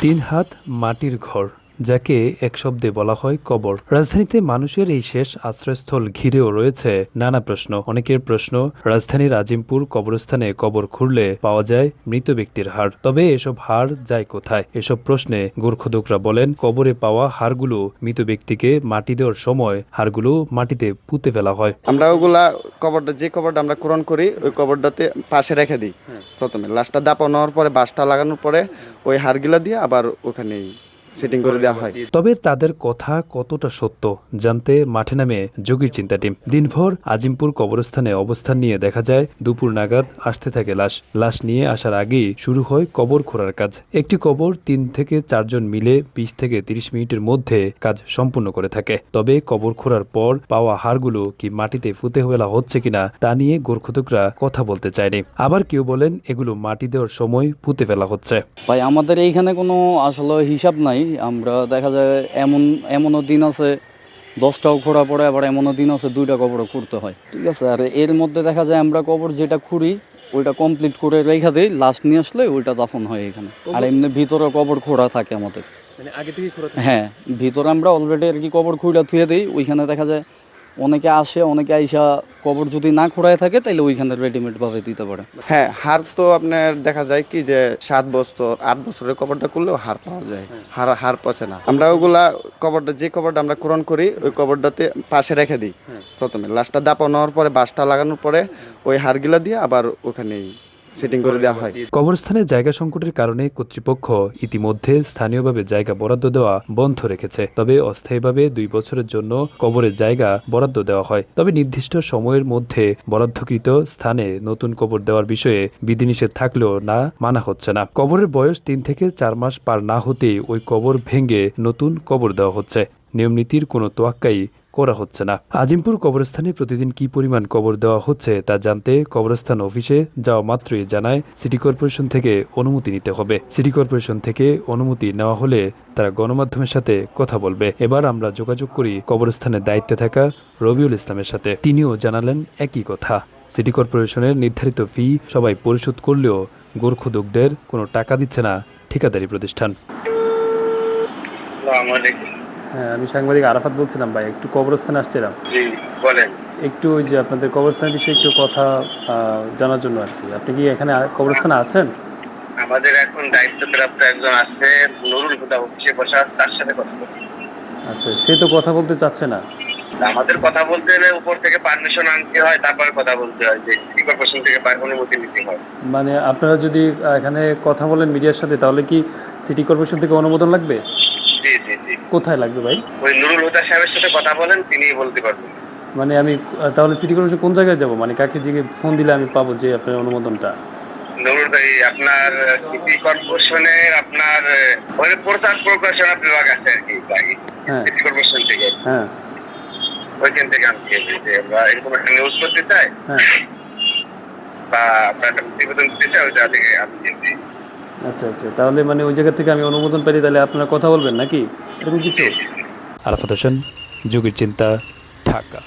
তিন হাত মাটির ঘর। যাকে এক শব্দে বলা হয় কবর। রাজধানীতে মানুষের এই শেষ আশ্রয়স্থল ঘিরেও রয়েছে নানা প্রশ্ন। অনেকের প্রশ্ন, রাজধানীর আজিমপুর কবরস্থানে কবর খুঁড়লে পাওয়া যায় মৃত ব্যক্তির হাড়। তবে এসব হাড় যায় কোথায়? এসব প্রশ্নে গোর্খদকরা বলেন, কবরে পাওয়া হাড়গুলো মৃত ব্যক্তিকে মাটি দেওয়ার সময় হাড়গুলো মাটিতে পুঁতে ফেলা হয়। আমরা ওগুলা কবরটা, যে কবরটা আমরা পূরণ করি, ওই কবরটাতে পাশে রেখে দিই প্রথমে। লাশটা দাপানো হওয়ার পরে বাঁশটা লাগানোর পরে, ওই হাড়গুলা দিয়ে আবার ওখানে সেটিং করে দেওয়া হয়। তবে তাদের কথা কতটা সত্য জানতে মাঠে নামে যোগীর চিন্তা টিম। দিনভর আজিমপুর কবরস্থানে অবস্থান নিয়ে দেখা যায় দুপুর নাগাদ আসতে থাকে লাশ। লাশ নিয়ে আসার আগেই শুরু হয় কবর খোঁড়ার কাজ। একটি কবর তিন থেকে চারজন মিলে বিশ থেকে তিরিশ মিনিটের মধ্যে কাজ সম্পূর্ণ করে থাকে। তবে কবর খোঁড়ার পর পাওয়া হাড়গুলো কি মাটিতে ফুতে ফেলা হচ্ছে কিনা তা নিয়ে গোর্খদকরা কথা বলতে চায়নি। আবার কেউ বলেন এগুলো মাটি দেওয়ার সময় পুঁতে ফেলা হচ্ছে। ভাই আমাদের এইখানে কোনো আসলে হিসাব নাই। আমরা দেখা যায় এমন এমনও দিন আছে দশটাও খোঁড়া পড়ে আবার এমনও দিন আছে দুইটা কবরও খুঁড়তে হয়। ঠিক আছে আর এর মধ্যে দেখা যায় আমরা কবর যেটা খুঁড়ি ওইটা কমপ্লিট করে রেখা দিই লাস্ট নিয়ে আসলে ওইটা দাফন হয় এখানে। আর এমনি ভিতরে কবর খোঁড়া থাকে আমাদের। মানে আগে থেকে হ্যাঁ ভিতরে আমরা অলরেডি আর কি কবর খুঁড়া থুয়ে দিই ওইখানে দেখা যায় অনেকে আসে, অনেকে আইসা কবর যদি না খোঁড়ায় থাকে তাহলে ওইখানে রেডিমেড ভাবে দিতে পারে। হ্যাঁ হার তো আপনার দেখা যায় কি যে সাত বছর, আট বছরের কবরটা করলেও হার পাওয়া যায়। হার হার পচে না। আমরা ওগুলা কবরটা, যে কবরটা আমরা পূরণ করি, ওই কবরটাতে পাশে রেখে দিই প্রথমে। লাশটা দাপানো হওয়ার পরে বাঁশটা লাগানোর পরে, ওই হারগুলা দিয়ে আবার ওখানে সেটিং করে দেওয়া হয়। কবরস্থানে জায়গা সংকটের কারণে কর্তৃপক্ষ ইতিমধ্যে স্থানীয়ভাবে জায়গা বরাদ্দ দেওয়া বন্ধ রেখেছে। তবে অস্থায়ীভাবে দুই বছরের জন্য কবরের জায়গা বরাদ্দ দেওয়া হয়। তবে নির্দিষ্ট সময়ের মধ্যে বরাদ্দকৃত স্থানে নতুন কবর দেওয়ার বিষয়ে বিধিনিষেধ থাকলেও না, মানা হচ্ছে না। কবরের বয়স তিন থেকে চার মাস পার না হতেই ওই কবর ভেঙে নতুন কবর দেওয়া হচ্ছে। নিয়মনীতির কোনো তোয়াক্কাই করা হচ্ছে না। আজিমপুর কবরস্থানে প্রতিদিন কি পরিমাণ কবর দেওয়া হচ্ছে তা জানতে কবরস্থান অফিসে যাওয়া মাত্রই জানায় সিটি কর্পোরেশন থেকে অনুমতি নিতে হবে। সিটি কর্পোরেশন থেকে অনুমতি নেওয়া হলে তারা গণমাধ্যমের সাথে কথা বলবে। এবার আমরা যোগাযোগ করি কবরস্থানের দায়িত্বে থাকা রবিউল ইসলামের সাথে। তিনিও জানালেন একই কথা। সিটি কর্পোরেশনের নির্ধারিত ফি সবাই পরিশোধ করলেও গোর্খদকদের কোনো টাকা দিচ্ছে না ঠিকাদারি প্রতিষ্ঠান। হ্যাঁ আমি সাংবাদিক আরাফাত বলছিলাম ভাই একটু কবরস্থানে আসছিলাম। বলেন। একটু ওই যে আপনাদের কবরস্থানের বিষয়ে একটু কথা জানার জন্য আর কি। আপনি কি এখানে কবরস্থানে আছেন? আমাদের এখন দায়িত্বপ্রাপ্ত একজন আছে নুরুল হুদা অফিসে বসা তার সাথে কথা বলছি। আচ্ছা সে তো কথা বলতে চাচ্ছে না। আমাদের কথা বলতে হলে উপর থেকে পারমিশন আনতে হয় তারপর কথা বলতে হয় যে সিটি কর্পোরেশন থেকে পার- অনুমতি নিতে হয়। মানে আপনারা যদি এখানে কথা বলেন মিডিয়ার সাথে তাহলে কি সিটি কর্পোরেশন থেকে অনুমোদন লাগবে? জি জি। কোথায় লাগবে ভাই? ওই নুরুল হুদা সাহেবের সাথে কথা বলেন তিনিই বলতে পারবেন। মানে আমি তাহলে সিটি কর্পোরেশন কোন জায়গায় যাব? মানে কাকে জিগে ফোন দিলে আমি পাবো যে আপনার অনুমোদনটা? নুরুল ভাই আপনার সিটি কর্পোরেশনের আপনার ওই প্রচার প্রকাশনা বিভাগ আছে আর কি ভাই। হ্যাঁ। সিটি কর্পোরেশন থেকে। হ্যাঁ। ওইখান থেকে আমি যে আমরা এরকম একটা নিউজ করতে চাই? হ্যাঁ। বা আপনার একটা প্রতিবেদন দিতে চাই ওইটা থেকে আমি আচ্ছা আচ্ছা। তাহলে মানে ওই জায়গা থেকে আমি অনুমোদন পেলে তাহলে আপনারা কথা বলবেন নাকি? এরকম কিছু? আরাফাত হোসেন, যুগের চিন্তা, ঢাকা।